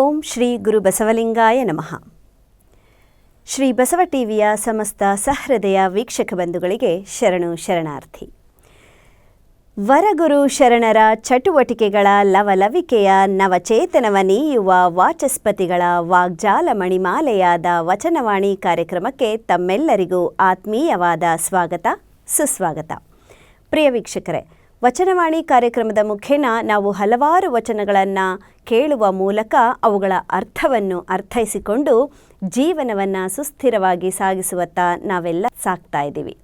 ಓಂ ಶ್ರೀ ಗುರು ಬಸವಲಿಂಗಾಯ ನಮಃ. ಶ್ರೀ ಬಸವ ಟಿವಿಯ ಸಮಸ್ತ ಸಹೃದಯ ವೀಕ್ಷಕ ಬಂಧುಗಳಿಗೆ ಶರಣು ಶರಣಾರ್ಥಿ. ವರಗುರು ಶರಣರ ಚಟುವಟಿಕೆಗಳ ಲವಲವಿಕೆಯ ನವಚೇತನವ ನೀಯುವ ವಾಚಸ್ಪತಿಗಳ ವಾಗ್ಜಾಲ ಮಣಿಮಾಲೆಯಾದ ವಚನವಾಣಿ ಕಾರ್ಯಕ್ರಮಕ್ಕೆ ತಮ್ಮೆಲ್ಲರಿಗೂ ಆತ್ಮೀಯವಾದ ಸ್ವಾಗತ, ಸುಸ್ವಾಗತ. ಪ್ರಿಯ ವೀಕ್ಷಕರೇ ವಚನವಾಣಿ ಕಾರ್ಯಕ್ರಮದ ಮುಖೇನ ನಾವು ಹಲವಾರು ವಚನಗಳನ್ನು ಕೇಳುವ ಮೂಲಕ ಅವುಗಳ ಅರ್ಥವನ್ನು ಅರ್ಥೈಸಿಕೊಂಡು ಜೀವನವನ್ನು ಸುಸ್ಥಿರವಾಗಿ ಸಾಗಿಸುವತ್ತ ನಾವೆಲ್ಲ ಸಾಕ್ತಾ ಇದ್ದೀವಿ.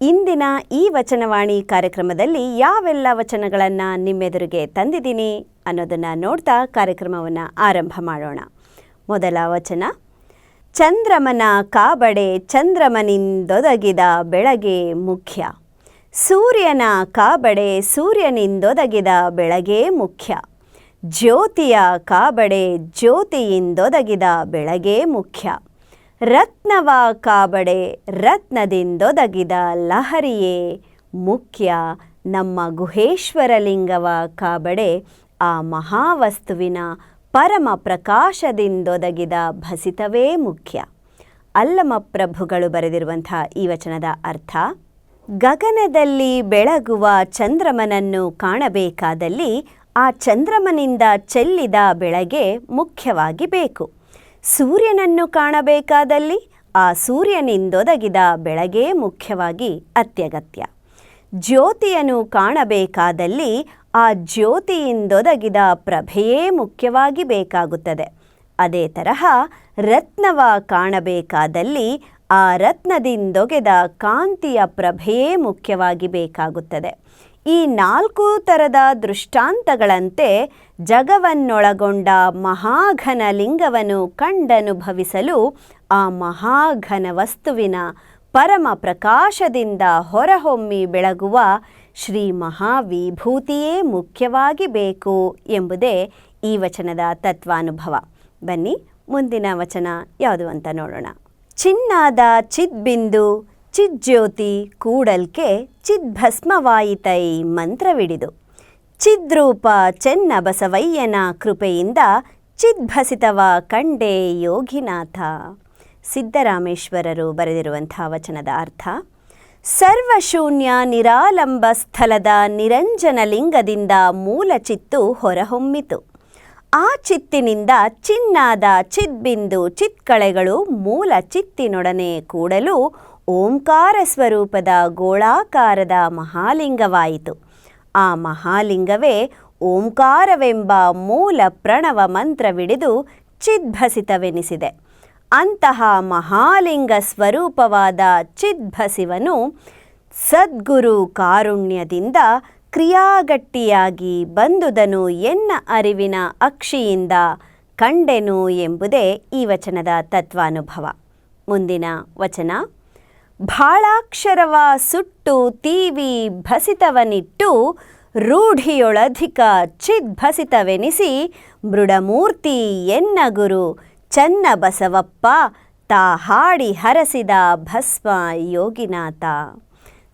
ಇಂದಿನ ಈ ವಚನವಾಣಿ ಕಾರ್ಯಕ್ರಮದಲ್ಲಿ ಯಾವೆಲ್ಲ ವಚನಗಳನ್ನು ನಿಮ್ಮೆದುರಿಗೆ ತಂದಿದ್ದೀನಿ ಅನ್ನೋದನ್ನು ನೋಡ್ತಾ ಕಾರ್ಯಕ್ರಮವನ್ನು ಆರಂಭ ಮಾಡೋಣ. ಮೊದಲ ವಚನ, ಚಂದ್ರಮನ ಕಾಬಡೆ ಚಂದ್ರಮನಿಂದೊದಗಿದ ಬೆಳಗ್ಗೆ ಮುಖ್ಯ. ಸೂರ್ಯನ ಕಾಬಡೆ ಸೂರ್ಯನಿಂದೊದಗಿದ ಬೆಳಗೇ ಮುಖ್ಯ. ಜ್ಯೋತಿಯ ಕಾಬಡೆ ಜ್ಯೋತಿಯಿಂದೊದಗಿದ ಬೆಳಗೇ ಮುಖ್ಯ. ರತ್ನವ ಕಾಬಡೆ ರತ್ನದಿಂದೊದಗಿದ ಲಹರಿಯೇ ಮುಖ್ಯ. ನಮ್ಮ ಗುಹೇಶ್ವರಲಿಂಗವ ಕಾಬಡೆ ಆ ಮಹಾವಸ್ತುವಿನ ಪರಮ ಪ್ರಕಾಶದಿಂದೊದಗಿದ ಭಸಿತವೇ ಮುಖ್ಯ. ಅಲ್ಲಮ ಪ್ರಭುಗಳು ಬರೆದಿರುವಂಥ ಈ ವಚನದ ಅರ್ಥ ಗಗನದಲ್ಲಿ ಬೆಳಗುವ ಚಂದ್ರಮನನ್ನು ಕಾಣಬೇಕಾದಲ್ಲಿ ಆ ಚಂದ್ರಮನಿಂದ ಚೆಲ್ಲಿದ ಬೆಳಗ್ಗೆ ಮುಖ್ಯವಾಗಿ ಬೇಕು. ಸೂರ್ಯನನ್ನು ಕಾಣಬೇಕಾದಲ್ಲಿ ಆ ಸೂರ್ಯನಿಂದೊದಗಿದ ಬೆಳಗ್ಗೆ ಮುಖ್ಯವಾಗಿ ಅತ್ಯಗತ್ಯ. ಜ್ಯೋತಿಯನ್ನು ಕಾಣಬೇಕಾದಲ್ಲಿ ಆ ಜ್ಯೋತಿಯಿಂದೊದಗಿದ ಪ್ರಭೆಯೇ ಮುಖ್ಯವಾಗಿ ಬೇಕಾಗುತ್ತದೆ. ಅದೇ ತರಹ ರತ್ನವ ಕಾಣಬೇಕಾದಲ್ಲಿ ಆ ರತ್ನದಿಂದೊಗೆದ ಕಾಂತಿಯ ಪ್ರಭೆಯೇ ಮುಖ್ಯವಾಗಿ ಬೇಕಾಗುತ್ತದೆ. ಈ ನಾಲ್ಕು ಥರದ ದೃಷ್ಟಾಂತಗಳಂತೆ ಜಗವನ್ನೊಳಗೊಂಡ ಮಹಾಘನ ಲಿಂಗವನ್ನು ಕಂಡನುಭವಿಸಲು ಆ ಮಹಾಘನ ವಸ್ತುವಿನ ಪರಮ ಪ್ರಕಾಶದಿಂದ ಹೊರಹೊಮ್ಮಿ ಬೆಳಗುವ ಶ್ರೀ ಮಹಾವಿಭೂತಿಯೇ ಮುಖ್ಯವಾಗಿ ಬೇಕು ಎಂಬುದೇ ಈ ವಚನದ ತತ್ವಾನುಭವ. ಬನ್ನಿ, ಮುಂದಿನ ವಚನ ಯಾವುದು ಅಂತ ನೋಡೋಣ. ಚಿನ್ನಾದ ಚಿದ್ಬಿಂದು, ಚಿಜ್ಜ್ಯೋತಿ ಕೂಡಲ್ಕೆ ಚಿದ್ಭಸ್ಮವಾಯಿತೈ ಮಂತ್ರವಿಡಿದು. ಚಿದ್ರೂಪ ಚೆನ್ನ ಬಸವಯ್ಯನ ಕೃಪೆಯಿಂದ ಚಿದ್ಭಸಿತವ ಕಂಡೇ ಯೋಗಿನಾಥ. ಸಿದ್ದರಾಮೇಶ್ವರರು ಬರೆದಿರುವಂಥ ವಚನದ ಅರ್ಥ, ಸರ್ವಶೂನ್ಯ ನಿರಾಲಂಬ ಸ್ಥಲದ ನಿರಂಜನ ಲಿಂಗದಿಂದ ಮೂಲ ಹೊರಹೊಮ್ಮಿತು. ಆ ಚಿತ್ತಿನಿಂದ ಚಿನ್ನಾದ ಚಿದ್ಬಿಂದು ಚಿತ್ಕಳೆಗಳು ಮೂಲ ಚಿತ್ತಿನೊಡನೆ ಕೂಡಲು ಓಂಕಾರ ಸ್ವರೂಪದ ಗೋಳಾಕಾರದ ಮಹಾಲಿಂಗವಾಯಿತು. ಆ ಮಹಾಲಿಂಗವೇ ಓಂಕಾರವೆಂಬ ಮೂಲ ಪ್ರಣವ ಮಂತ್ರವಿಡಿದು ಚಿದ್ಭಸಿತವೆನಿಸಿದೆ. ಅಂತಹ ಮಹಾಲಿಂಗ ಸ್ವರೂಪವಾದ ಚಿದ್ಭಸಿವನು ಸದ್ಗುರು ಕಾರುಣ್ಯದಿಂದ ಕ್ರಿಯಾಗಟ್ಟಿಯಾಗಿ ಬಂದುದನು ಎನ್ನ ಅರಿವಿನ ಅಕ್ಷಿಯಿಂದ ಕಂಡೆನು ಎಂಬುದೇ ಈ ವಚನದ ತತ್ವಾನುಭವ. ಮುಂದಿನ ವಚನ, ಭಾಳಾಕ್ಷರವ ಸುಟ್ಟು ತೀವಿ ಭಸಿತವನಿಟ್ಟು ರೂಢಿಯೊಳಧಿಕ ಚಿದ್ಭಸಿತವೆನಿಸಿ ಮೃಡಮೂರ್ತಿ ಎನ್ನ ಗುರು ಚನ್ನ ಬಸವಪ್ಪ ತಾ ಹಾಡಿ ಹರಸಿದ ಭಸ್ಮ ಯೋಗಿನಾಥ.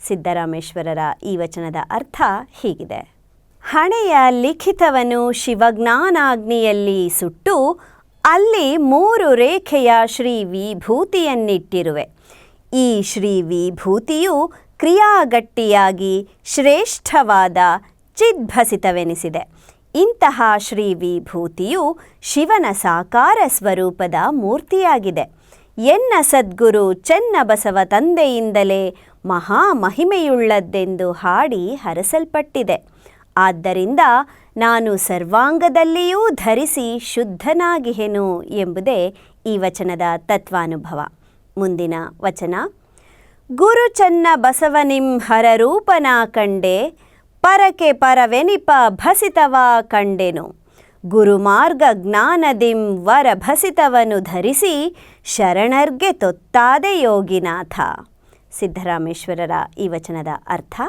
ಸಿದ್ದರಾಮೇಶ್ವರರ ಈ ವಚನದ ಅರ್ಥ ಹೀಗಿದೆ. ಹಣೆಯ ಲಿಖಿತವನ್ನು ಶಿವಜ್ಞಾನಾಗ್ನಿಯಲ್ಲಿ ಸುಟ್ಟು ಅಲ್ಲಿ ಮೂರು ರೇಖೆಯ ಶ್ರೀ ವಿಭೂತಿಯನ್ನಿಟ್ಟಿರುವೆ ಈ ಶ್ರೀ ವಿಭೂತಿಯು ಕ್ರಿಯಾಗಟ್ಟಿಯಾಗಿ ಶ್ರೇಷ್ಠವಾದ ಚಿದ್ಭಸಿತವೆನಿಸಿದೆ. ಇಂತಹ ಶ್ರೀ ವಿಭೂತಿಯು ಶಿವನ ಸಾಕಾರ ಸ್ವರೂಪದ ಮೂರ್ತಿಯಾಗಿದೆ. ಎನ್ನ ಸದ್ಗುರು ಚೆನ್ನ ಬಸವ ತಂದೆಯಿಂದಲೇ ಮಹಾಮಹಿಮೆಯುಳ್ಳದ್ದೆಂದು ಹಾಡಿ ಹರಸಲ್ಪಟ್ಟಿದೆ. ಆದ್ದರಿಂದ ನಾನು ಸರ್ವಾಂಗದಲ್ಲಿಯೂ ಧರಿಸಿ ಶುದ್ಧನಾಗಿಹೆನು ಎಂಬುದೇ ಈ ವಚನದ ತತ್ವಾನುಭವ. ಮುಂದಿನ ವಚನ. ಗುರು ಚನ್ನ ಬಸವನಿಂ ಹರರೂಪನ ಕಂಡೆ, ಪರಕೆ ಪರವೆನಿಪ ಭಸಿತವ ಕಂಡೆನು. ಗುರುಮಾರ್ಗ ಜ್ಞಾನದಿಂ ವರ ಭಸಿತವನು ಧರಿಸಿ ಶರಣರ್ಗೆ ತೊತ್ತಾದೆ ಯೋಗಿನಾಥ. ಸಿದ್ದರಾಮೇಶ್ವರರ ಈ ವಚನದ ಅರ್ಥ,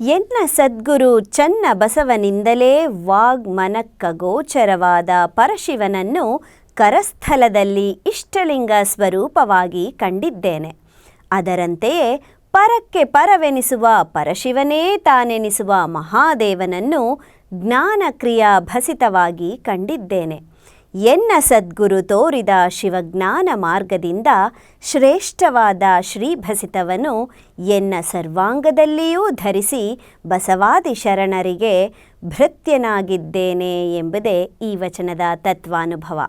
ಎನ್ನ ಸದ್ಗುರು ಚನ್ನ ಬಸವನಿಂದಲೇ ವಾಗ್ಮನಕ್ಕ ಗೋಚರವಾದ ಪರಶಿವನನ್ನು ಕರಸ್ಥಲದಲ್ಲಿ ಇಷ್ಟಲಿಂಗ ಸ್ವರೂಪವಾಗಿ ಕಂಡಿದ್ದೇನೆ. ಅದರಂತೆಯೇ ಪರಕ್ಕೆ ಪರವೆನಿಸುವ ಪರಶಿವನೇ ತಾನೆನಿಸುವ ಮಹಾದೇವನನ್ನು ಜ್ಞಾನಕ್ರಿಯಾ ಭಸಿತವಾಗಿ ಕಂಡಿದ್ದೇನೆ. ಎನ್ನ ಸದ್ಗುರು ತೋರಿದ ಶಿವಜ್ಞಾನ ಮಾರ್ಗದಿಂದ ಶ್ರೇಷ್ಠವಾದ ಶ್ರೀಭಸಿತವನ್ನು ಎನ್ನ ಸರ್ವಾಂಗದಲ್ಲಿಯೂ ಧರಿಸಿ ಬಸವಾದಿ ಶರಣರಿಗೆ ಭೃತ್ಯನಾಗಿದ್ದೇನೆ ಎಂಬುದೇ ಈ ವಚನದ ತತ್ವಾನುಭವ.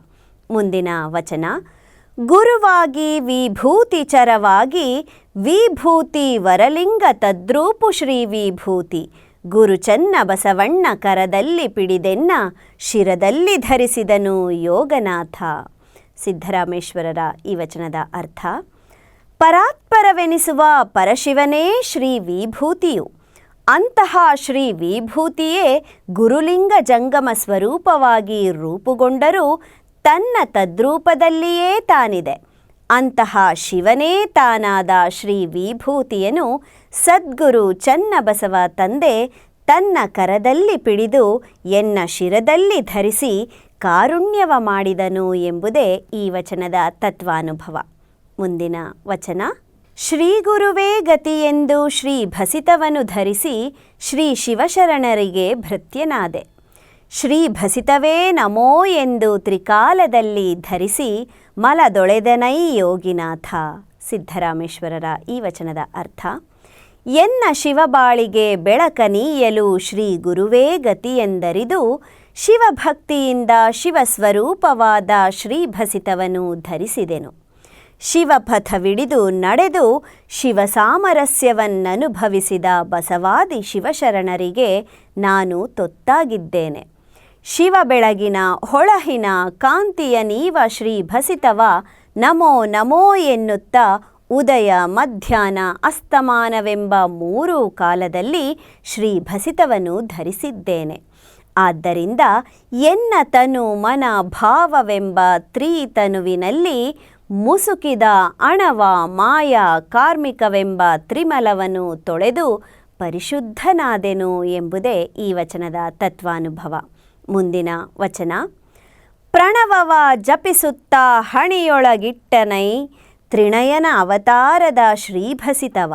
ಮುಂದಿನ ವಚನ ಗುರುವಾಗಿ ವಿಭೂತಿ ಚರವಾಗಿ ವಿಭೂತಿ ವರಲಿಂಗ ತದ್ರೂಪು ಶ್ರೀ ವಿಭೂತಿ. ಗುರು ಚನ್ನ ಬಸವಣ್ಣ ಕರದಲ್ಲಿ ಪಿಡಿದೆನ್ನ ಶಿರದಲ್ಲಿ ಧರಿಸಿದನು ಯೋಗನಾಥ. ಸಿದ್ದರಾಮೇಶ್ವರರ ಈ ವಚನದ ಅರ್ಥ, ಪರಾತ್ಪರವೆನಿಸುವ ಪರಶಿವನೇ ಶ್ರೀ ವಿಭೂತಿಯು. ಅಂತಹ ಶ್ರೀ ವಿಭೂತಿಯೇ ಗುರುಲಿಂಗ ಜಂಗಮ ಸ್ವರೂಪವಾಗಿ ರೂಪುಗೊಂಡರೂ ತನ್ನ ತದ್ರೂಪದಲ್ಲಿಯೇ ತಾನಿದೆ. ಅಂತಹ ಶಿವನೇ ತಾನಾದ ಶ್ರೀ ವಿಭೂತಿಯನ್ನು ಸದ್ಗುರು ಚನ್ನಬಸವ ತಂದೆ ತನ್ನ ಕರದಲ್ಲಿ ಪಿಡಿದು ಎನ್ನ ಶಿರದಲ್ಲಿ ಧರಿಸಿ ಕಾರುಣ್ಯವ ಮಾಡಿದನು ಎಂಬುದೇ ಈ ವಚನದ ತತ್ವಾನುಭವ. ಮುಂದಿನ ವಚನ ಶ್ರೀಗುರುವೇ ಗತಿಯೆಂದು ಶ್ರೀ ಭಸಿತವನು ಧರಿಸಿ ಶ್ರೀ ಶಿವಶರಣರಿಗೆ ಭೃತ್ಯನಾದೆ. ಶ್ರೀ ಭಸಿತವೇ ನಮೋ ಎಂದು ತ್ರಿಕಾಲದಲ್ಲಿ ಧರಿಸಿ ಮಲದೊಳೆದನೈ ಯೋಗಿನಾಥ. ಸಿದ್ದರಾಮೇಶ್ವರರ ಈ ವಚನದ ಅರ್ಥ, ಎನ್ನ ಶಿವಬಾಳಿಗೆ ಬೆಳಕನೀಯಲು ಶ್ರೀ ಗುರುವೇ ಗತಿಯೆಂದರಿದು ಶಿವಭಕ್ತಿಯಿಂದ ಶಿವಸ್ವರೂಪವಾದ ಶ್ರೀಭಸಿತವನು ಧರಿಸಿದೆನು. ಶಿವಪಥವಿಡಿದು ನಡೆದು ಶಿವ ಸಾಮರಸ್ಯವನ್ನನುಭವಿಸಿದ ಬಸವಾದಿ ಶಿವಶರಣರಿಗೆ ನಾನು ತೊತ್ತಾಗಿದ್ದೇನೆ. ಶಿವ ಬೆಳಗಿನ ಹೊಳಹಿನ ಕಾಂತಿಯ ನೀವ ಶ್ರೀ ಭಸಿತವ ನಮೋ ನಮೋ ಎನ್ನುತ್ತಾ ಉದಯ ಮಧ್ಯಾಹ್ನ ಅಸ್ತಮಾನವೆಂಬ ಮೂರು ಕಾಲದಲ್ಲಿ ಶ್ರೀ ಭಸಿತವನ್ನು ಧರಿಸಿದ್ದೇನೆ. ಆದ್ದರಿಂದ ಎನ್ನ ತನು ಮನ ಭಾವವೆಂಬ ತ್ರಿತನುವಿನಲ್ಲಿ ಮುಸುಕಿದ ಅಣವ ಮಾಯ ಕಾರ್ಮಿಕವೆಂಬ ತ್ರಿಮಲವನ್ನು ತೊಳೆದು ಪರಿಶುದ್ಧನಾದೆನು ಎಂಬುದೇ ಈ ವಚನದ ತತ್ವಾನುಭವ. ಮುಂದಿನ ವಚನ. ಪ್ರಣವವ ಜಪಿಸುತ್ತಾ ಹಣಿಯೊಳಗಿಟ್ಟನೈ ತ್ರಿಣಯನ ಅವತಾರದ ಶ್ರೀಭಸಿತವ.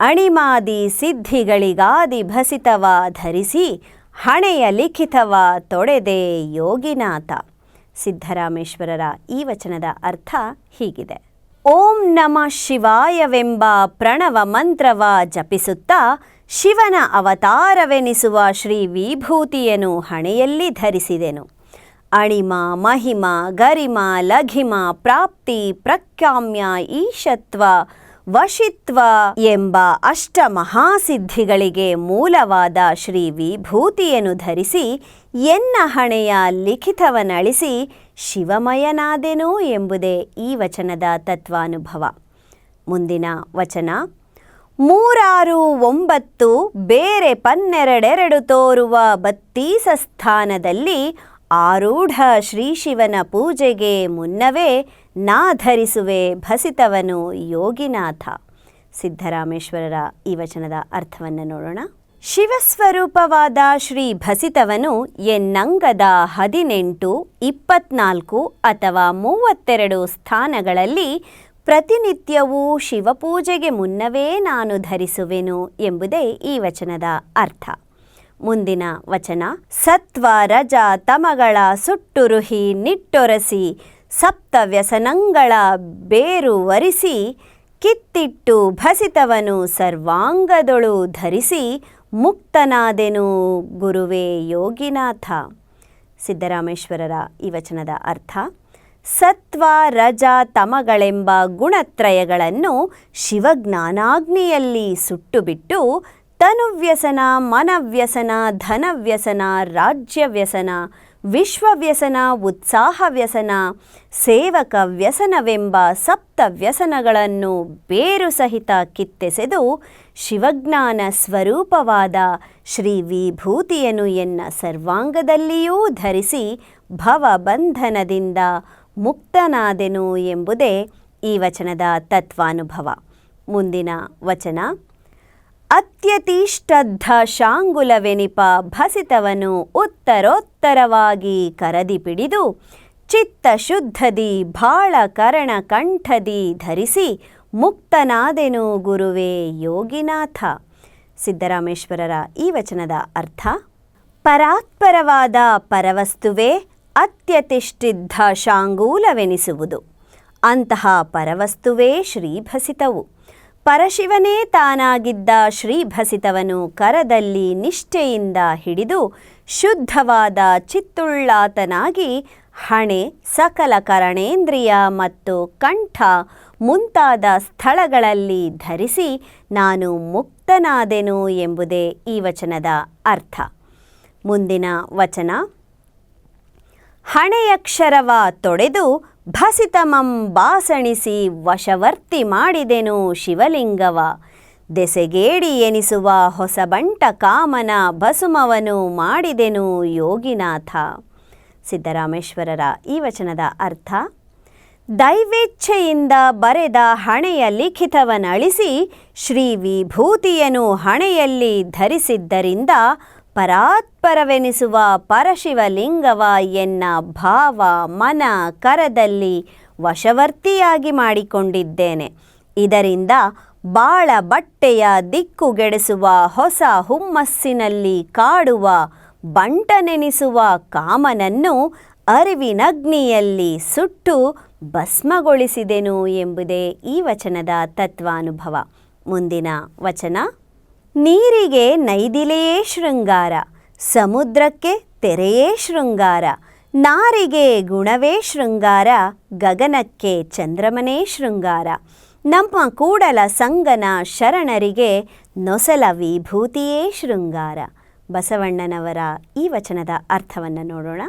ಅಣಿಮಾದಿ ಸಿದ್ಧಿಗಳಿಗಾದಿ ಭಸಿತವ ಧರಿಸಿ ಹಣೆಯ ಲಿಖಿತವ ತೊಡೆದೆ ಯೋಗಿನಾಥ. ಸಿದ್ದರಾಮೇಶ್ವರರ ಈ ವಚನದ ಅರ್ಥ ಹೀಗಿದೆ. ಓಂ ನಮ ಶಿವಾಯವೆಂಬ ಪ್ರಣವ ಮಂತ್ರವ ಜಪಿಸುತ್ತಾ ಶಿವನ ಅವತಾರವೆನಿಸುವ ಶ್ರೀ ವಿಭೂತಿಯನ್ನು ಹಣೆಯಲ್ಲಿ ಧರಿಸಿದೆನು. ಅಣಿಮ, ಮಹಿಮ, ಗರಿಮ, ಲಘಿಮ, ಪ್ರಾಪ್ತಿ, ಪ್ರಖ್ಯಾಮ್ಯ, ಈಶತ್ವ, ವಶಿತ್ವ ಎಂಬ ಅಷ್ಟ ಮಹಾಸಿದ್ಧಿಗಳಿಗೆ ಮೂಲವಾದ ಶ್ರೀ ವಿಭೂತಿಯನ್ನು ಧರಿಸಿ ಎನ್ನ ಹಣೆಯ ಲಿಖಿತವನಳಿಸಿ ಶಿವಮಯನಾದೆನೋ ಎಂಬುದೇ ಈ ವಚನದ ತತ್ವಾನುಭವ. ಮುಂದಿನ ವಚನ ಮೂರಾರು ಒಂಬತ್ತು ಬೇರೆ ಪನ್ನೆರಡೆರಡು ತೋರುವ ಬತ್ತೀಸ ಸ್ಥಾನದಲ್ಲಿ ಆರೂಢ ಶ್ರೀ ಶಿವನ ಪೂಜೆಗೆ ಮುನ್ನವೇ ನಾ ಧರಿಸುವೆ ಭಸಿತವನು ಯೋಗಿನಾಥ. ಸಿದ್ದರಾಮೇಶ್ವರರ ಈ ವಚನದ ಅರ್ಥವನ್ನು ನೋಡೋಣ. ಶಿವಸ್ವರೂಪವಾದ ಶ್ರೀ ಭಸಿತವನು ಎನ್ನಂಗದ ಹದಿನೆಂಟು, ಇಪ್ಪತ್ನಾಲ್ಕು ಅಥವಾ ಮೂವತ್ತೆರಡು ಸ್ಥಾನಗಳಲ್ಲಿ ಪ್ರತಿನಿತ್ಯವೂ ಶಿವಪೂಜೆಗೆ ಮುನ್ನವೇ ನಾನು ಧರಿಸುವೆನು ಎಂಬುದೇ ಈ ವಚನದ ಅರ್ಥ. ಮುಂದಿನ ವಚನ, ಸತ್ವ ರಜ ತಮಗಳ ಸುಟ್ಟುರುಹಿ ನಿಟ್ಟೊರಸಿ, ಸಪ್ತ ವ್ಯಸನಂಗಳ ಬೇರು ವರಿಸಿ, ಕಿತ್ತಿಟ್ಟು ಭಸಿತವನು ಸರ್ವಾಂಗದೊಳು ಧರಿಸಿ, ಮುಕ್ತನಾದೆನು ಗುರುವೇ ಯೋಗಿನಾಥ. ಸಿದ್ದರಾಮೇಶ್ವರರ ಈ ವಚನದ ಅರ್ಥ ಸತ್ವ, ರಜ, ತಮಗಳೆಂಬ ಗುಣತ್ರಯಗಳನ್ನು ಶಿವಜ್ಞಾನಾಗ್ನಿಯಲ್ಲಿ ಸುಟ್ಟುಬಿಟ್ಟು ತನುವ್ಯಸನ, ಮನವ್ಯಸನ, ಧನವ್ಯಸನ, ರಾಜ್ಯವ್ಯಸನ, ವಿಶ್ವವ್ಯಸನ ಉತ್ಸಾಹ ವ್ಯಸನ ಸೇವಕ ವ್ಯಸನವೆಂಬ ಸಪ್ತ ವ್ಯಸನಗಳನ್ನು ಬೇರು ಸಹಿತ ಕಿತ್ತೆಸೆದು ಶಿವಜ್ಞಾನ ಸ್ವರೂಪವಾದ ಶ್ರೀ ವಿಭೂತಿಯನ್ನು ಎನ್ನ ಸರ್ವಾಂಗದಲ್ಲಿಯೂ ಧರಿಸಿ ಭವಬಂಧನದಿಂದ ಮುಕ್ತನಾದೆನು ಎಂಬುದೇ ಈ ವಚನದ ತತ್ವಾನುಭವ. ಮುಂದಿನ ವಚನ ಅತ್ಯತಿಷ್ಠದ್ಧ ಶಾಂಗುಲವೆನಿಪ ಭಸಿತವನು ಉತ್ತರೋತ್ತರವಾಗಿ ಕರದಿ ಪಿಡಿದು ಚಿತ್ತ ಶುದ್ಧದಿ ಭಾಳ ಕರಣ ಕಂಠದಿ ಧರಿಸಿ ಮುಕ್ತನಾದೆನು ಗುರುವೇ ಯೋಗಿನಾಥ. ಸಿದ್ದರಾಮೇಶ್ವರರ ಈ ವಚನದ ಅರ್ಥ, ಪರಾತ್ಪರವಾದ ಪರವಸ್ತುವೇ ಅತ್ಯತಿಷ್ಠಿದ್ಧ ಶಾಂಗೂಲವೆನಿಸುವುದು. ಅಂತಹ ಪರವಸ್ತುವೇ ಶ್ರೀಭಸಿತವು. ಪರಶಿವನೇ ತಾನಾಗಿದ್ದ ಶ್ರೀಭಸಿತವನು ಕರದಲ್ಲಿ ನಿಷ್ಠೆಯಿಂದ ಹಿಡಿದು ಶುದ್ಧವಾದ ಚಿತ್ತುಳ್ಳಾತನಾಗಿ ಹಣೆ, ಸಕಲ ಕರಣೇಂದ್ರಿಯ ಮತ್ತು ಕಂಠ ಮುಂತಾದ ಸ್ಥಳಗಳಲ್ಲಿ ಧರಿಸಿ ನಾನು ಮುಕ್ತನಾದೆನು ಎಂಬುದೇ ಈ ವಚನದ ಅರ್ಥ. ಮುಂದಿನ ವಚನ ಹಣೆಯಕ್ಷರವ ತೊಡೆದು ಭಸಿತಮಂ ಬಾಸಣಿಸಿ ವಶವರ್ತಿ ಮಾಡಿದೆನು ಶಿವಲಿಂಗವ. ದೆಸೆಗೇಡಿ ಎನಿಸುವ ಹೊಸಬಂಟ ಕಾಮನ ಭಸುಮವನು ಮಾಡಿದೆನು ಯೋಗಿನಾಥ. ಸಿದ್ದರಾಮೇಶ್ವರರ ಈ ವಚನದ ಅರ್ಥ, ದೈವೇಚ್ಛೆಯಿಂದ ಬರೆದ ಹಣೆಯ ಲಿಖಿತವನಳಿಸಿ ಶ್ರೀ ವಿಭೂತಿಯನು ಹಣೆಯಲ್ಲಿ ಧರಿಸಿದ್ದರಿಂದ ಪರಾತ್ಪರವೆನಿಸುವ ಪರಶಿವಲಿಂಗವ ಎನ್ನ ಭಾವ ಮನ ಕರದಲ್ಲಿ ವಶವರ್ತಿಯಾಗಿ ಮಾಡಿಕೊಂಡಿದ್ದೇನೆ. ಇದರಿಂದ ಬಾಳ ಬಟ್ಟೆಯ ದಿಕ್ಕುಗೆಡಿಸುವ ಹೊಸ ಹುಮ್ಮಸ್ಸಿನಲ್ಲಿ ಕಾಡುವ ಬಂಟನೆನಿಸುವ ಕಾಮನನ್ನು ಅರಿವಿನಗ್ನಿಯಲ್ಲಿ ಸುಟ್ಟು ಭಸ್ಮಗೊಳಿಸಿದೆನು ಎಂಬುದೇ ಈ ವಚನದ ತತ್ವಾನುಭವ. ಮುಂದಿನ ವಚನ. ನೀರಿಗೆ ನೈದಿಲೆಯೇ ಶೃಂಗಾರ, ಸಮುದ್ರಕ್ಕೆ ತೆರೆಯೇ ಶೃಂಗಾರ, ನಾರಿಗೆ ಗುಣವೇ ಶೃಂಗಾರ, ಗಗನಕ್ಕೆ ಚಂದ್ರಮನೇ ಶೃಂಗಾರ. ನಮ್ಮ ಕೂಡಲ ಸಂಗನ ಶರಣರಿಗೆ ನೊಸಲ ವಿಭೂತಿಯೇ ಶೃಂಗಾರ. ಬಸವಣ್ಣನವರ ಈ ವಚನದ ಅರ್ಥವನ್ನು ನೋಡೋಣ.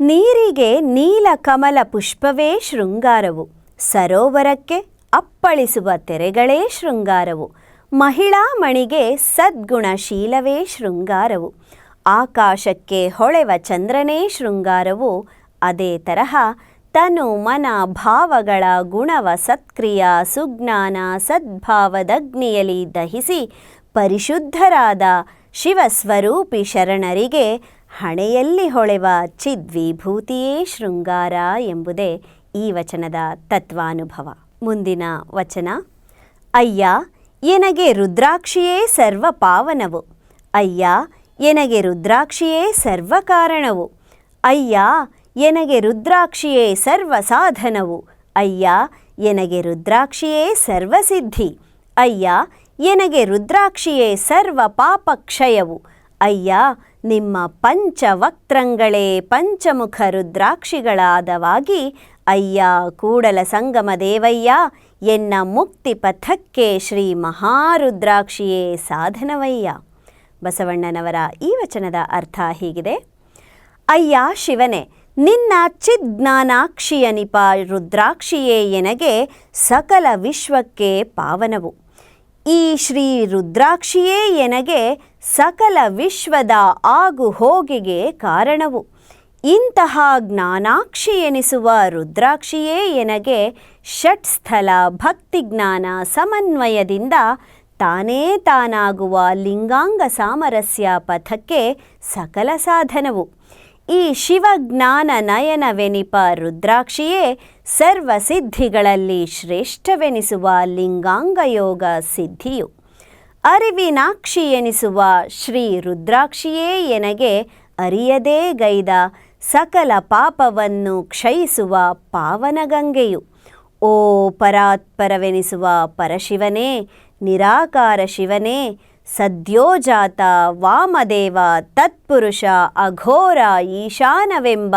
ನೀರಿಗೆ ನೀಲ ಕಮಲ ಪುಷ್ಪವೇ ಶೃಂಗಾರವು, ಸರೋವರಕ್ಕೆ ಅಪ್ಪಳಿಸುವ ತೆರೆಗಳೇ ಶೃಂಗಾರವು. ಮಹಿಳಾ ಮಣಿಗೆ ಸದ್ಗುಣಶೀಲವೇ ಶೃಂಗಾರವು. ಆಕಾಶಕ್ಕೆ ಹೊಳೆವ ಚಂದ್ರನೇ ಶೃಂಗಾರವು. ಅದೇ ತರಹ ತನು ಮನ ಭಾವಗಳ ಗುಣವ ಸತ್ಕ್ರಿಯ ಸುಜ್ಞಾನ ಸದ್ಭಾವದಗ್ನಿಯಲ್ಲಿ ದಹಿಸಿ ಪರಿಶುದ್ಧರಾದ ಶಿವಸ್ವರೂಪಿ ಶರಣರಿಗೆ ಹಣೆಯಲ್ಲಿ ಹೊಳೆವ ಚಿದ್ವಿಭೂತಿಯೇ ಶೃಂಗಾರ ಎಂಬುದೇ ಈ ವಚನದ ತತ್ವಾನುಭವ. ಮುಂದಿನ ವಚನ, ಅಯ್ಯ ಎನಗೆ ರುದ್ರಾಕ್ಷಿಯೇ ಸರ್ವ ಪಾವನವು ಅಯ್ಯ, ಎನಗೆ ರುದ್ರಾಕ್ಷಿಯೇ ಸರ್ವ ಕಾರಣವು ಅಯ್ಯ, ಎನಗೆ ರುದ್ರಾಕ್ಷಿಯೇ ಸರ್ವ ಸಾಧನವು ಅಯ್ಯ, ಎನಗೆ ರುದ್ರಾಕ್ಷಿಯೇ ಸರ್ವಸಿದ್ಧಿ. ಅಯ್ಯ, ಎನಗೆ ರುದ್ರಾಕ್ಷಿಯೇ ಸರ್ವ ಪಾಪಕ್ಷಯವು ಅಯ್ಯ, ನಿಮ್ಮ ಪಂಚವಕ್ತ್ರಂಗಳೇ ಪಂಚಮುಖ ರುದ್ರಾಕ್ಷಿಗಳಾದವಾಗಿ ಅಯ್ಯ, ಕೂಡಲ ಸಂಗಮ ದೇವಯ್ಯ ಎನ್ನ ಮುಕ್ತಿ ಪಥಕ್ಕೆ ಶ್ರೀ ಮಹಾರುದ್ರಾಕ್ಷಿಯೇ ಸಾಧನವಯ್ಯ. ಬಸವಣ್ಣನವರ ಈ ವಚನದ ಅರ್ಥ ಹೀಗಿದೆ. ಅಯ್ಯ ಶಿವನೇ, ನಿನ್ನ ಚಿಜ್ಞಾನಾಕ್ಷಿಯ ನಿಪ ರುದ್ರಾಕ್ಷಿಯೇ ಎನಗೆ ಸಕಲ ವಿಶ್ವಕ್ಕೆ ಪಾವನವು. ಈ ಶ್ರೀ ರುದ್ರಾಕ್ಷಿಯೇ ಎನಗೆ ಸಕಲ ವಿಶ್ವದ ಆಗು ಹೋಗಿಗೆ ಕಾರಣವು. ಇಂತಹ ಜ್ಞಾನಾಕ್ಷಿ ಎನಿಸುವ ರುದ್ರಾಕ್ಷಿಯೇ ಎನಗೆ ಷಟ್ಸ್ಥಲ ಭಕ್ತಿಜ್ಞಾನ ಸಮನ್ವಯದಿಂದ ತಾನೇ ತಾನಾಗುವ ಲಿಂಗಾಂಗ ಸಾಮರಸ್ಯ ಪಥಕ್ಕೆ ಸಕಲ ಸಾಧನವು. ಈ ಶಿವಜ್ಞಾನ ನಯನವೆನಿಪ ರುದ್ರಾಕ್ಷಿಯೇ, ಸರ್ವ ಸಿದ್ಧಿಗಳಲ್ಲಿ ಶ್ರೇಷ್ಠವೆನಿಸುವ ಲಿಂಗಾಂಗ ಯೋಗ ಸಿದ್ಧಿಯು. ಅರಿವಿನಾಕ್ಷಿ ಎನಿಸುವ ಶ್ರೀ ರುದ್ರಾಕ್ಷಿಯೇ ಎನಗೆ ಅರಿಯದೇ ಗೈದ ಸಕಲ ಪಾಪವನ್ನು ಕ್ಷಯಿಸುವ ಪಾವನಗಂಗೆಯು. ಓ ಪರಾತ್ಪರವೆನಿಸುವ ಪರಶಿವನೇ, ನಿರಾಕಾರ ಶಿವನೇ ಸದ್ಯೋಜಾತ ವಾಮದೇವ, ತತ್ಪುರುಷ, ಅಘೋರ, ಈಶಾನವೆಂಬ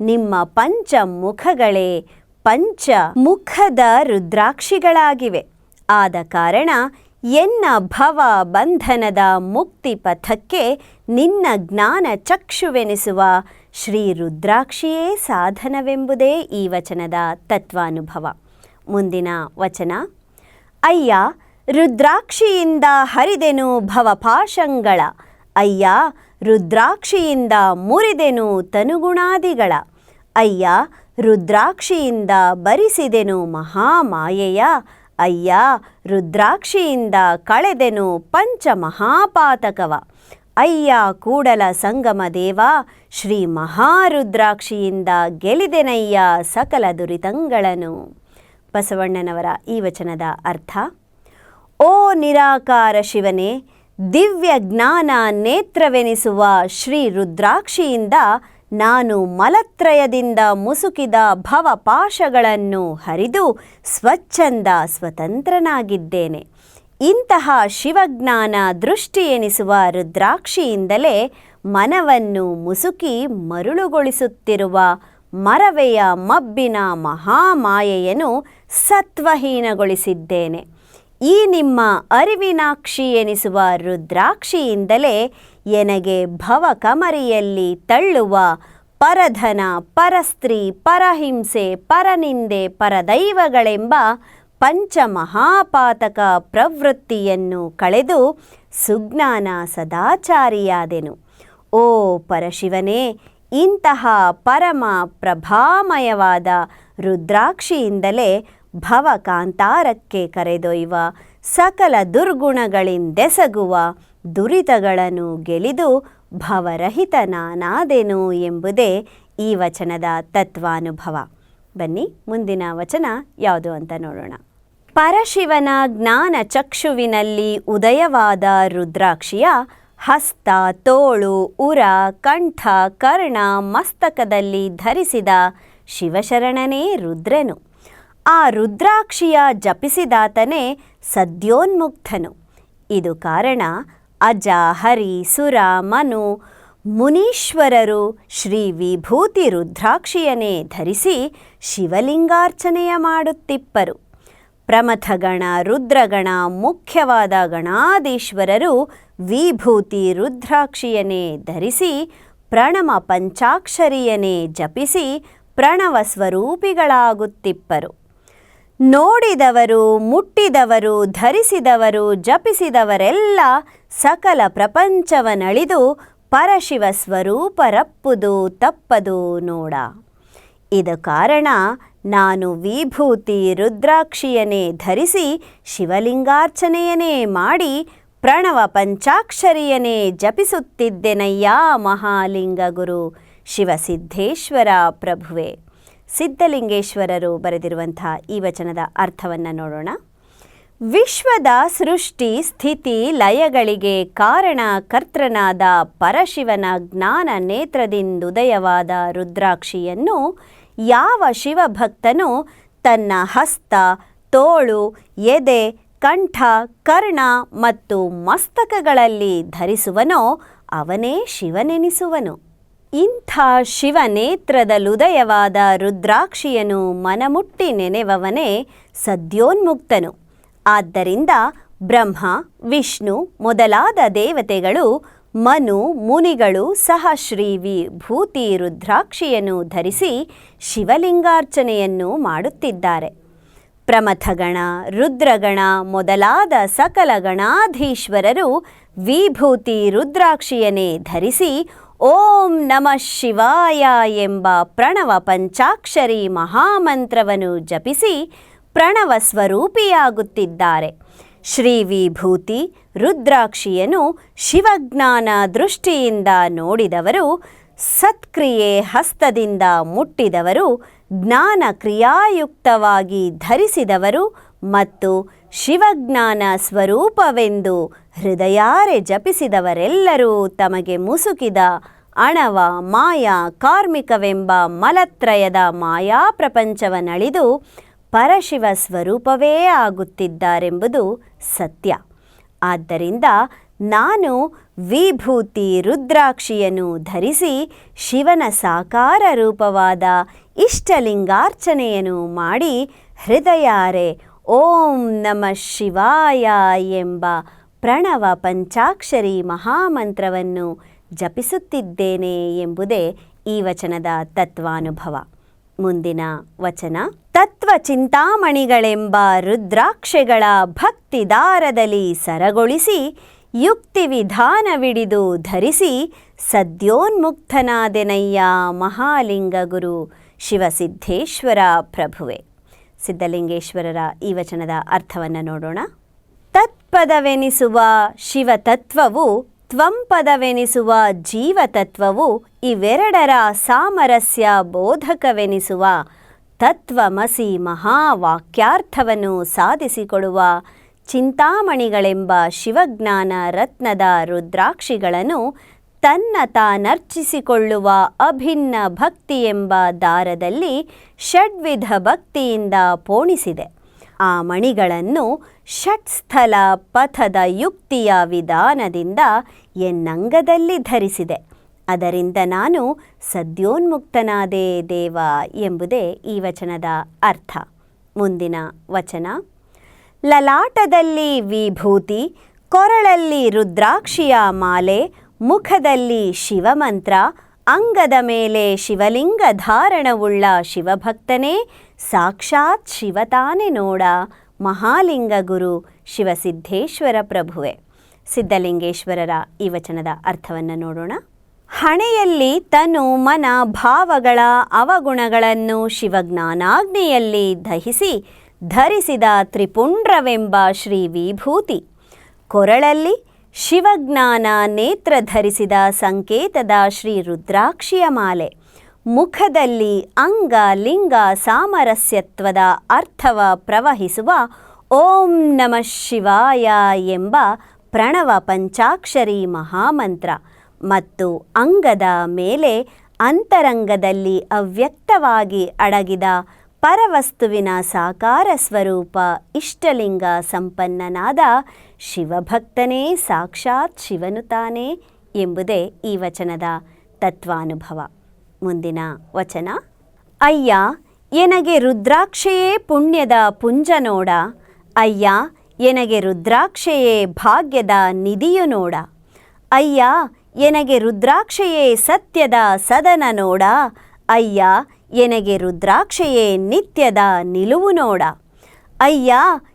ನಿಮ್ಮ ಪಂಚ ಮುಖಗಳೇ ಪಂಚ ಮುಖದ ರುದ್ರಾಕ್ಷಿಗಳಾಗಿವೆ. ಆದ ಕಾರಣ ಎನ್ನ ಭವ ಬಂಧನದ ಮುಕ್ತಿ ಪಥಕ್ಕೆ ನಿನ್ನ ಜ್ಞಾನ ಚಕ್ಷುವೆನಿಸುವ ಶ್ರೀ ರುದ್ರಾಕ್ಷಿಯೇ ಸಾಧನವೆಂಬುದೇ ಈ ವಚನದ ತತ್ವಾನುಭವ. ಮುಂದಿನ ವಚನ, ಅಯ್ಯ, ರುದ್ರಾಕ್ಷಿಯಿಂದ ಹರಿದೆನು ಭವಪಾಶಂಗಳ. ಅಯ್ಯ, ರುದ್ರಾಕ್ಷಿಯಿಂದ ಮುರಿದೆನು ತನುಗುಣಾದಿಗಳ. ಅಯ್ಯ, ರುದ್ರಾಕ್ಷಿಯಿಂದ ಬರಿಸಿದೆನು ಮಹಾಮಾಯೆಯ. ಅಯ್ಯ, ರುದ್ರಾಕ್ಷಿಯಿಂದ ಕಳೆದೆನು ಪಂಚ ಮಹಾಪಾತಕವ ಅಯ್ಯ ಕೂಡಲ ಸಂಗಮ ದೇವ, ಶ್ರೀ ಮಹಾರುದ್ರಾಕ್ಷಿಯಿಂದ ಗೆಲಿದೆನಯ್ಯ ಸಕಲ ದುರಿತಂಗಳನು. ಬಸವಣ್ಣನವರ ಈ ವಚನದ ಅರ್ಥ, ಓ ನಿರಾಕಾರ ಶಿವನೇ, ದಿವ್ಯ ಜ್ಞಾನ ನೇತ್ರವೆನಿಸುವ ಶ್ರೀ ರುದ್ರಾಕ್ಷಿಯಿಂದ ನಾನು ಮಲತ್ರಯದಿಂದ ಮುಸುಕಿದ ಭವಪಾಶಗಳನ್ನು ಹರಿದು ಸ್ವಚ್ಛಂದ ಸ್ವತಂತ್ರನಾಗಿದ್ದೇನೆ. ಇಂತಹ ಶಿವಜ್ಞಾನ ದೃಷ್ಟಿ ಎನಿಸುವ ರುದ್ರಾಕ್ಷಿಯಿಂದಲೇ ಮನವನ್ನು ಮುಸುಕಿ ಮರುಳುಗೊಳಿಸುತ್ತಿರುವ ಮರವೆಯ ಮಬ್ಬಿನ ಮಹಾಮಾಯೆಯನ್ನು ಸತ್ವಹೀನಗೊಳಿಸಿದ್ದೇನೆ. ಈ ನಿಮ್ಮ ಅರಿವಿನಾಕ್ಷಿ ಎನಿಸುವ ರುದ್ರಾಕ್ಷಿಯಿಂದಲೇ ಎನಗೆ ಭವಕಮರಿಯಲ್ಲಿ ತಳ್ಳುವ ಪರಧನ, ಪರಸ್ತ್ರೀ, ಪರಹಿಂಸೆ, ಪರನಿಂದೆ, ಪರದೈವಗಳೆಂಬ ಪಂಚಮಹಾಪಾತಕ ಪ್ರವೃತ್ತಿಯನ್ನು ಕಳೆದು ಸುಜ್ಞಾನ ಸದಾಚಾರಿಯಾದೆನು. ಓ ಪರಶಿವನೇ, ಇಂತಹ ಪರಮ ಪ್ರಭಾಮಯವಾದ ರುದ್ರಾಕ್ಷಿಯಿಂದಲೇ ಭವಕಾಂತಾರಕ್ಕೆ ಕರೆದೊಯ್ಯುವ ಸಕಲ ದುರ್ಗುಣಗಳಿಂದೆಸಗುವ ದುರಿತಗಳನ್ನು ಗೆಲಿದು ಭವರಹಿತನಾನಾದೆನು ಎಂಬುದೇ ಈ ವಚನದ ತತ್ವಾನುಭವ. ಬನ್ನಿ, ಮುಂದಿನ ವಚನ ಯಾವುದು ಅಂತ ನೋಡೋಣ. ಪರಶಿವನ ಜ್ಞಾನ ಚಕ್ಷುವಿನಲ್ಲಿ ಉದಯವಾದ ರುದ್ರಾಕ್ಷಿಯ ಹಸ್ತ, ತೋಳು, ಉರ, ಕಂಠ, ಕರ್ಣ ಮಸ್ತಕದಲ್ಲಿ ಧರಿಸಿದ ಶಿವಶರಣನೇ ರುದ್ರನು. ಆ ರುದ್ರಾಕ್ಷಿಯ ಜಪಿಸಿದಾತನೇ ಸದ್ಯೋನ್ಮುಕ್ತನು. ಇದು ಕಾರಣ ಅಜ, ಹರಿ, ಸುರ, ಮನು, ಮುನೀಶ್ವರರು ಶ್ರೀ ವಿಭೂತಿ ರುದ್ರಾಕ್ಷಿಯನೇ ಧರಿಸಿ ಶಿವಲಿಂಗಾರ್ಚನೆಯ ಮಾಡುತ್ತಿಪ್ಪರು. ಪ್ರಮಥಗಣ, ರುದ್ರಗಣ, ಮುಖ್ಯವಾದ ಗಣಾದೀಶ್ವರರು ವಿಭೂತಿ ರುದ್ರಾಕ್ಷಿಯನೇ ಧರಿಸಿ, ಪ್ರಣಮ ಪಂಚಾಕ್ಷರಿಯನೇ ಜಪಿಸಿ ಪ್ರಣವ ಸ್ವರೂಪಿಗಳಾಗುತ್ತಿಪ್ಪರು. ನೋಡಿದವರು, ಮುಟ್ಟಿದವರು, ಧರಿಸಿದವರು, ಜಪಿಸಿದವರೆಲ್ಲ ಸಕಲ ಪ್ರಪಂಚವನಳಿದು ಪರಶಿವ ಸ್ವರೂಪರಪ್ಪುದು ತಪ್ಪದು ನೋಡ. ಇದು ಕಾರಣ ನಾನು ವಿಭೂತಿ ರುದ್ರಾಕ್ಷಿಯನೇ ಧರಿಸಿ ಶಿವಲಿಂಗಾರ್ಚನೆಯನ್ನೇ ಮಾಡಿ ಪ್ರಣವ ಪಂಚಾಕ್ಷರಿಯನೇ ಜಪಿಸುತ್ತಿದ್ದೆನಯ್ಯ ಮಹಾಲಿಂಗ ಗುರು ಶಿವಸಿದ್ಧೇಶ್ವರ ಪ್ರಭುವೆ. ಸಿದ್ಧಲಿಂಗೇಶ್ವರರು ಬರೆದಿರುವಂಥ ಈ ವಚನದ ಅರ್ಥವನ್ನು ನೋಡೋಣ. ವಿಶ್ವದ ಸೃಷ್ಟಿ ಸ್ಥಿತಿ ಲಯಗಳಿಗೆ ಕಾರಣ ಕರ್ತೃನಾದ ಪರಶಿವನ ಜ್ಞಾನ ನೇತ್ರದಿಂದುದಯವಾದ ರುದ್ರಾಕ್ಷಿಯನ್ನು ಯಾವ ಶಿವಭಕ್ತನು ತನ್ನ ಹಸ್ತ, ತೋಳು, ಎದೆ, ಕಂಠ, ಕರ್ಣ ಮತ್ತು ಮಸ್ತಕಗಳಲ್ಲಿ ಧರಿಸುವನೋ ಅವನೇ ಶಿವನೆನಿಸುವನು. ಇಂಥ ಶಿವನೇತ್ರದಲುದಯವಾದ ರುದ್ರಾಕ್ಷಿಯನು ಮನಮುಟ್ಟಿ ನೆನೆವವನೇ ಸದ್ಯೋನ್ಮುಕ್ತನು. ಆದ್ದರಿಂದ ಬ್ರಹ್ಮ, ವಿಷ್ಣು ಮೊದಲಾದ ದೇವತೆಗಳು ಮನು ಮುನಿಗಳು ಸಹ ಶ್ರೀ ವಿಭೂತಿ ರುದ್ರಾಕ್ಷಿಯನ್ನು ಧರಿಸಿ ಶಿವಲಿಂಗಾರ್ಚನೆಯನ್ನು ಮಾಡುತ್ತಿದ್ದಾರೆ. ಪ್ರಮಥಗಣ, ರುದ್ರಗಣ ಮೊದಲಾದ ಸಕಲ ಗಣಾಧೀಶ್ವರರು ವಿಭೂತಿ ರುದ್ರಾಕ್ಷಿಯನ್ನೇ ಧರಿಸಿ ಓಂ ನಮಃ ಶಿವಾಯ ಎಂಬ ಪ್ರಣವ ಪಂಚಾಕ್ಷರಿ ಮಹಾಮಂತ್ರವನ್ನು ಜಪಿಸಿ ಪ್ರಣವ ಸ್ವರೂಪಿಯಾಗುತ್ತಿದ್ದಾರೆ. ಶ್ರೀ ವಿಭೂತಿ ರುದ್ರಾಕ್ಷಿಯನ್ನು ಶಿವಜ್ಞಾನ ದೃಷ್ಟಿಯಿಂದ ನೋಡಿದವರು, ಸತ್ಕ್ರಿಯೆ ಹಸ್ತದಿಂದ ಮುಟ್ಟಿದವರು, ಜ್ಞಾನ ಕ್ರಿಯಾಯುಕ್ತವಾಗಿ ಧರಿಸಿದವರು ಮತ್ತು ಶಿವಜ್ಞಾನ ಸ್ವರೂಪವೆಂದು ಹೃದಯಾರೆ ಜಪಿಸಿದವರೆಲ್ಲರೂ ತಮಗೆ ಮುಸುಕಿದ ಅಣವ ಮಾಯಾ ಕಾರ್ಮಿಕವೆಂಬ ಮಲತ್ರಯದ ಮಾಯಾ ಪ್ರಪಂಚವನಳಿದು ಪರಶಿವ ಸ್ವರೂಪವೇ ಆಗುತ್ತಿದ್ದಾರೆಂಬುದು ಸತ್ಯ. ಆದ್ದರಿಂದ ನಾನು ವಿಭೂತಿ ರುದ್ರಾಕ್ಷಿಯನ್ನು ಧರಿಸಿ ಶಿವನ ಸಾಕಾರ ರೂಪವಾದ ಇಷ್ಟಲಿಂಗಾರ್ಚನೆಯನ್ನು ಮಾಡಿ ಹೃದಯಾರೆ ಓಂ ನಮಃ ಶಿವಾಯ ಎಂಬ ಪ್ರಣವ ಪಂಚಾಕ್ಷರಿ ಮಹಾಮಂತ್ರವನ್ನು ಜಪಿಸುತ್ತಿದ್ದೇನೆ ಎಂಬುದೇ ಈ ವಚನದ ತತ್ವಾನುಭವ. ಮುಂದಿನ ವಚನ. ತತ್ವ ಚಿಂತಾಮಣಿಗಳೆಂಬ ರುದ್ರಾಕ್ಷೆಗಳ ಭಕ್ತಿದಾರದಲ್ಲಿ ಸರಗೊಳಿಸಿ, ಯುಕ್ತಿ ವಿಧಾನವಿಡಿದು ಧರಿಸಿ, ಸದ್ಯೋನ್ಮುಕ್ತನಾದೆನಯ್ಯ ಮಹಾಲಿಂಗ ಗುರು ಶಿವಸಿದ್ಧೇಶ್ವರ ಪ್ರಭುವೆ. ಸಿದ್ಧಲಿಂಗೇಶ್ವರರ ಈ ವಚನದ ಅರ್ಥವನ್ನು ನೋಡೋಣ. ತತ್ಪದವೆನಿಸುವ ಶಿವತತ್ವವು ತ್ವಂಪದವೆನಿಸುವ ಜೀವತತ್ವವು ಇವೆರಡರ ಸಾಮರಸ್ಯ ಬೋಧಕವೆನಿಸುವ ತತ್ವಮಸಿ ಮಹಾವಾಕ್ಯಾರ್ಥವನ್ನು ಸಾಧಿಸಿಕೊಡುವ ಚಿಂತಾಮಣಿಗಳೆಂಬ ಶಿವಜ್ಞಾನ ರತ್ನದ ರುದ್ರಾಕ್ಷಿಗಳನ್ನು ತನ್ನ ತಾನರ್ಚಿಸಿಕೊಳ್ಳುವ ಅಭಿನ್ನ ಭಕ್ತಿ ಎಂಬ ದಾರದಲ್ಲಿ ಷಡ್ವಿಧ ಭಕ್ತಿಯಿಂದ ಪೋಣಿಸಿದೆ. ಆ ಮಣಿಗಳನ್ನು ಷಟ್ಸ್ಥಲ ಪಥದ ಯುಕ್ತಿಯ ವಿಧಾನದಿಂದ ಎನ್ನಂಗದಲ್ಲಿ ಧರಿಸಿದೆ. ಅದರಿಂದ ನಾನು ಸದ್ಯೋನ್ಮುಕ್ತನಾದೇ ದೇವ ಎಂಬುದೇ ಈ ವಚನದ ಅರ್ಥ. ಮುಂದಿನ ವಚನ. ಲಲಾಟದಲ್ಲಿ ವಿಭೂತಿ, ಕೊರಳಲ್ಲಿ ರುದ್ರಾಕ್ಷಿಯ ಮಾಲೆ, ಮುಖದಲ್ಲಿ ಶಿವಮಂತ್ರ, ಅಂಗದ ಮೇಲೆ ಶಿವಲಿಂಗ ಧಾರಣವುಳ್ಳ ಶಿವಭಕ್ತನೇ ಸಾಕ್ಷಾತ್ ಶಿವತಾನೆ ನೋಡ ಮಹಾಲಿಂಗ ಗುರು ಶಿವಸಿದ್ಧೇಶ್ವರ ಪ್ರಭುವೆ. ಸಿದ್ಧಲಿಂಗೇಶ್ವರರ ಈ ವಚನದ ಅರ್ಥವನ್ನು ನೋಡೋಣ. ಹಣೆಯಲ್ಲಿ ತನು ಮನ ಭಾವಗಳ ಅವಗುಣಗಳನ್ನು ಶಿವಜ್ಞಾನಾಗ್ನಿಯಲ್ಲಿ ದಹಿಸಿ ಧರಿಸಿದ ತ್ರಿಪುಂಡ್ರವೆಂಬ ಶ್ರೀ ವಿಭೂತಿ. ಕೊರಳಲ್ಲಿ ಶಿವಜ್ಞಾನ ನೇತ್ರ ಧರಿಸಿದ ಸಂಕೇತದ ಶ್ರೀ ರುದ್ರಾಕ್ಷಿಯ ಮಾಲೆ. ಮುಖದಲ್ಲಿ ಅಂಗ ಲಿಂಗ ಸಾಮರಸ್ಯತ್ವದ ಅರ್ಥವ ಪ್ರವಹಿಸುವ ಓಂ ನಮಃ ಶಿವಾಯ ಎಂಬ ಪ್ರಣವ ಪಂಚಾಕ್ಷರಿ ಮಹಾಮಂತ್ರ ಮತ್ತು ಅಂಗದ ಮೇಲೆ ಅಂತರಂಗದಲ್ಲಿ ಅವ್ಯಕ್ತವಾಗಿ ಅಡಗಿದ ಪರವಸ್ತುವಿನ ಸಾಕಾರ ಸ್ವರೂಪ ಇಷ್ಟಲಿಂಗ ಸಂಪನ್ನನಾದ ಶಿವಭಕ್ತನೇ ಸಾಕ್ಷಾತ್ ಶಿವನು ತಾನೇ ಎಂಬುದೇ ಈ ವಚನದ ತತ್ವಾನುಭವ. ಮುಂದಿನ ವಚನ. ಅಯ್ಯ, ಎನಗೆ ರುದ್ರಾಕ್ಷೆಯೇ ಪುಣ್ಯದ ಪುಂಜ ನೋಡ. ಅಯ್ಯ, ಎನಗೆ ರುದ್ರಾಕ್ಷೆಯೇ ಭಾಗ್ಯದ ನಿಧಿಯು ನೋಡ. ಅಯ್ಯ, ಎನಗೆ ರುದ್ರಾಕ್ಷೆಯೇ ಸತ್ಯದ ಸದನ ನೋಡ. ಅಯ್ಯ, ಎನಗೆ ರುದ್ರಾಕ್ಷೆಯೇ ನಿತ್ಯದ ನಿಲುವು ನೋಡ. ಅಯ್ಯ,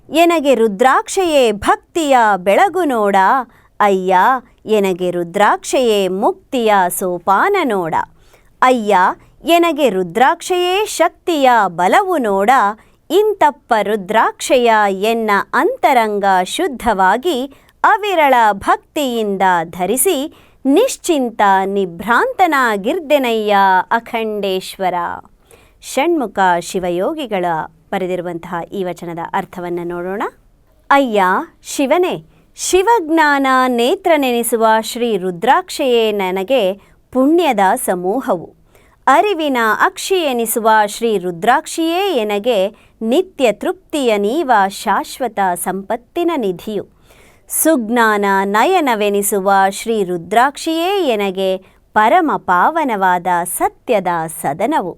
ಎನಗೆ ರುದ್ರಾಕ್ಷೆಯೇ ಭಕ್ತಿಯ ಬೆಳಗು ನೋಡ. ಅಯ್ಯ, ಎನಗೆ ರುದ್ರಾಕ್ಷೆಯೇ ಮುಕ್ತಿಯ ಸೋಪಾನ ನೋಡ. ಅಯ್ಯ, ಎನಗೆ ರುದ್ರಾಕ್ಷೆಯೇ ಶಕ್ತಿಯ ಬಲವು ನೋಡ, ಇಂತಪ್ಪ ರುದ್ರಾಕ್ಷೆಯ ಎನ್ನ ಅಂತರಂಗ ಶುದ್ಧವಾಗಿ ಅವಿರಳ ಭಕ್ತಿಯಿಂದ ಧರಿಸಿ ನಿಶ್ಚಿಂತ ನಿಭ್ರಾಂತನಾಗಿರ್ದೆನಯ್ಯ ಅಖಂಡೇಶ್ವರ. ಷಣ್ಮುಖ ಶಿವಯೋಗಿಗಳ ಬರೆದಿರುವಂತಹ ಈ ವಚನದ ಅರ್ಥವನ್ನು ನೋಡೋಣ. ಅಯ್ಯ, ಶಿವನೇ, ಶಿವಜ್ಞಾನ ನೇತ್ರ ನೆನೆಸುವ ಶ್ರೀ ರುದ್ರಾಕ್ಷೆಯೇ ನನಗೆ ಪುಣ್ಯದ ಸಮೂಹವು. ಅರಿವಿನ ಅಕ್ಷಿ ಎನಿಸುವ ಶ್ರೀ ರುದ್ರಾಕ್ಷಿಯೇ ಎನಗೆ ನಿತ್ಯ ತೃಪ್ತಿಯ ನೀವ ಶಾಶ್ವತ ಸಂಪತ್ತಿನ ನಿಧಿಯು. ಸುಜ್ಞಾನ ನಯನವೆನಿಸುವ ಶ್ರೀ ರುದ್ರಾಕ್ಷಿಯೇ ಎನಗೆ ಪರಮ ಪಾವನವಾದ ಸತ್ಯದ ಸದನವು.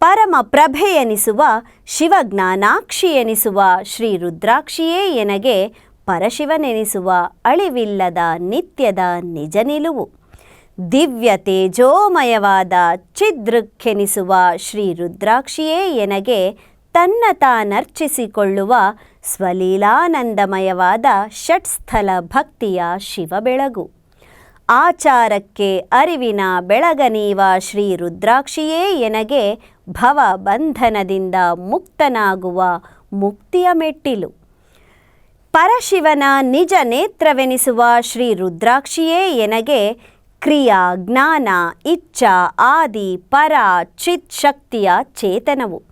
ಪರಮ ಪ್ರಭೆ ಎನಿಸುವ ಶಿವಜ್ಞಾನಾಕ್ಷಿ ಎನಿಸುವ ಶ್ರೀ ರುದ್ರಾಕ್ಷಿಯೇ ಎನಗೆ ಪರಶಿವನೆನಿಸುವ ಅಳಿವಿಲ್ಲದ ನಿತ್ಯದ ನಿಜ ನಿಲುವು. ದಿವ್ಯ ತೇಜೋಮಯವಾದ ಚಿದೃಕ್ಕೆನಿಸುವ ಶ್ರೀ ರುದ್ರಾಕ್ಷಿಯೇ ಎನಗೆ ತನ್ನ ತಾನರ್ಚಿಸಿಕೊಳ್ಳುವ ಸ್ವಲೀಲಾನಂದಮಯವಾದ ಷಟ್ಸ್ಥಲ ಭಕ್ತಿಯ ಶಿವ ಬೆಳಗು ಆಚಾರಕ್ಕೆ ಅರಿವಿನ ಬೆಳಗನೀವ ಶ್ರೀ ರುದ್ರಾಕ್ಷಿಯೇ ಎನಗೆ ಭವ ಬಂಧನದಿಂದ ಮುಕ್ತನಾಗುವ ಮುಕ್ತಿಯ ಮೆಟ್ಟಿಲು. ಪರಶಿವನ ನಿಜ ನೇತ್ರವೆನಿಸುವ ಶ್ರೀ ರುದ್ರಾಕ್ಷಿಯೇ ಎನಗೆ ಕ್ರಿಯಾ, ಜ್ಞಾನ, ಇಚ್ಛಾ ಆದಿ, ಪರ, ಚಿತ್ ಶಕ್ತಿಯ ಚೇತನವು.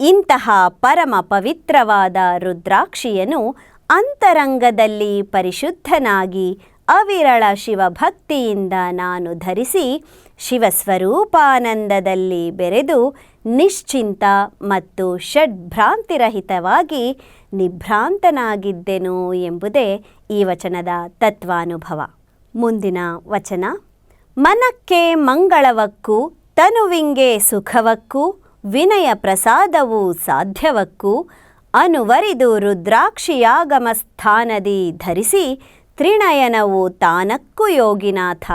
ಇಂತಹ ಪರಮ ಪವಿತ್ರವಾದ ರುದ್ರಾಕ್ಷಿಯನು ಅಂತರಂಗದಲ್ಲಿ ಪರಿಶುದ್ಧನಾಗಿ ಅವಿರಳ ಶಿವಭಕ್ತಿಯಿಂದ ನಾನು ಧರಿಸಿ ಶಿವಸ್ವರೂಪಾನಂದದಲ್ಲಿ ಬೆರೆದು ನಿಶ್ಚಿಂತ ಮತ್ತು ಷಡ್ಭ್ರಾಂತಿರಹಿತವಾಗಿ ನಿಭ್ರಾಂತನಾಗಿದ್ದೆನು ಎಂಬುದೇ ಈ ವಚನದ ತತ್ವಾನುಭವ. ಮುಂದಿನ ವಚನ. ಮನಕ್ಕೆ ಮಂಗಳವಕ್ಕೂ, ತನುವಿಂಗೆ ಸುಖವಕ್ಕೂ, ವಿನಯ ಪ್ರಸಾದವು ಸಾಧ್ಯವಕ್ಕೂ, ಅನುವರಿದು ರುದ್ರಾಕ್ಷಿಯಾಗಮ ಸ್ಥಾನದಿ ಧರಿಸಿ ತ್ರಿನಯನವು ತಾನಕ್ಕೂ ಯೋಗಿನಾಥ.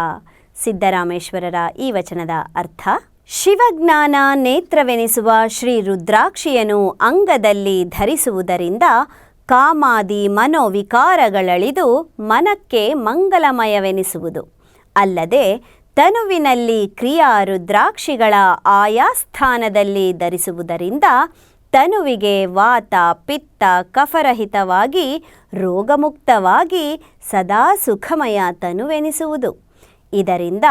ಸಿದ್ದರಾಮೇಶ್ವರರ ಈ ವಚನದ ಅರ್ಥ, ಶಿವಜ್ಞಾನ ನೇತ್ರವೆನಿಸುವ ಶ್ರೀ ರುದ್ರಾಕ್ಷಿಯನು ಅಂಗದಲ್ಲಿ ಧರಿಸುವುದರಿಂದ ಕಾಮಾದಿ ಮನೋವಿಕಾರಗಳಳಿದು ಮನಕ್ಕೆ ಮಂಗಲಮಯವೆನಿಸುವುದು. ಅಲ್ಲದೆ ತನುವಿನಲ್ಲಿ ಕ್ರಿಯಾ ರುದ್ರಾಕ್ಷಿಗಳ ಆಯಾ ಸ್ಥಾನದಲ್ಲಿ ಧರಿಸುವುದರಿಂದ ತನುವಿಗೆ ವಾತ, ಪಿತ್ತ ಕಫರಹಿತವಾಗಿ, ರೋಗಮುಕ್ತವಾಗಿ ಸದಾ ಸುಖಮಯ ತನುವೆನಿಸುವುದು. ಇದರಿಂದ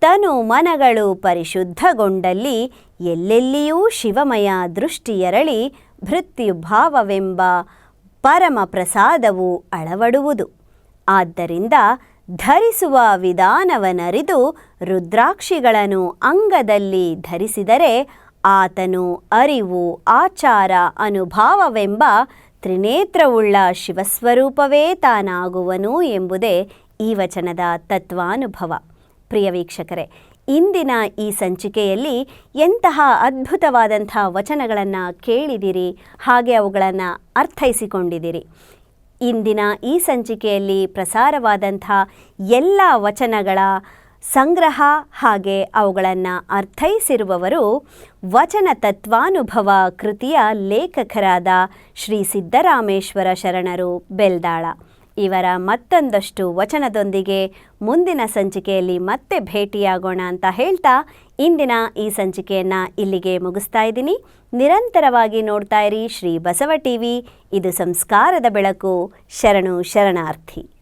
ತನು ಮನಗಳು ಪರಿಶುದ್ಧಗೊಂಡಲ್ಲಿ ಎಲ್ಲೆಲ್ಲಿಯೂ ಶಿವಮಯ ದೃಷ್ಟಿಯರಳಿ ಭೃತ್ಯುಭಾವವೆಂಬ ಪರಮ ಪ್ರಸಾದವು ಅಳವಡುವುದು. ಆದ್ದರಿಂದ ಧರಿಸುವ ವಿಧಾನವನರಿದು ರುದ್ರಾಕ್ಷಿಗಳನ್ನು ಅಂಗದಲ್ಲಿ ಧರಿಸಿದರೆ ಆತನು ಅರಿವು, ಆಚಾರ, ಅನುಭಾವವೆಂಬ ತ್ರಿನೇತ್ರವುಳ್ಳ ಶಿವಸ್ವರೂಪವೇ ತಾನಾಗುವನು ಎಂಬುದೇ ಈ ವಚನದ ತತ್ವಾನುಭವ. ಪ್ರಿಯ ವೀಕ್ಷಕರೇ ಇಂದಿನ ಈ ಸಂಚಿಕೆಯಲ್ಲಿ ಎಂತಹ ಅದ್ಭುತವಾದಂಥ ವಚನಗಳನ್ನು ಕೇಳಿದಿರಿ, ಹಾಗೆ ಅವುಗಳನ್ನು ಅರ್ಥೈಸಿಕೊಂಡಿದಿರಿ. ಇಂದಿನ ಈ ಸಂಚಿಕೆಯಲ್ಲಿ ಪ್ರಸಾರವಾದಂಥ ಎಲ್ಲ ವಚನಗಳ ಸಂಗ್ರಹ ಹಾಗೆ ಅವುಗಳನ್ನು ಅರ್ಥೈಸಿರುವವರು ವಚನ ತತ್ವಾನುಭವ ಕೃತಿಯ ಲೇಖಕರಾದ ಶ್ರೀ ಸಿದ್ದರಾಮೇಶ್ವರ ಶರಣರು ಬೆಲ್ದಾಳ. ಇವರ ಮತ್ತೊಂದಷ್ಟು ವಚನದೊಂದಿಗೆ ಮುಂದಿನ ಸಂಚಿಕೆಯಲ್ಲಿ ಮತ್ತೆ ಭೇಟಿಯಾಗೋಣ ಅಂತ ಹೇಳ್ತಾ ಇಂದಿನ ಈ ಸಂಚಿಕೆಯನ್ನು ಇಲ್ಲಿಗೆ ಮುಗಿಸ್ತಾ ಇದ್ದೀನಿ. ನಿರಂತರವಾಗಿ ನೋಡ್ತಾ ಇರಿ ಶ್ರೀ ಬಸವ ಟಿವಿ. ಇದು ಸಂಸ್ಕಾರದ ಬೆಳಕು. ಶರಣು ಶರಣಾರ್ಥಿ.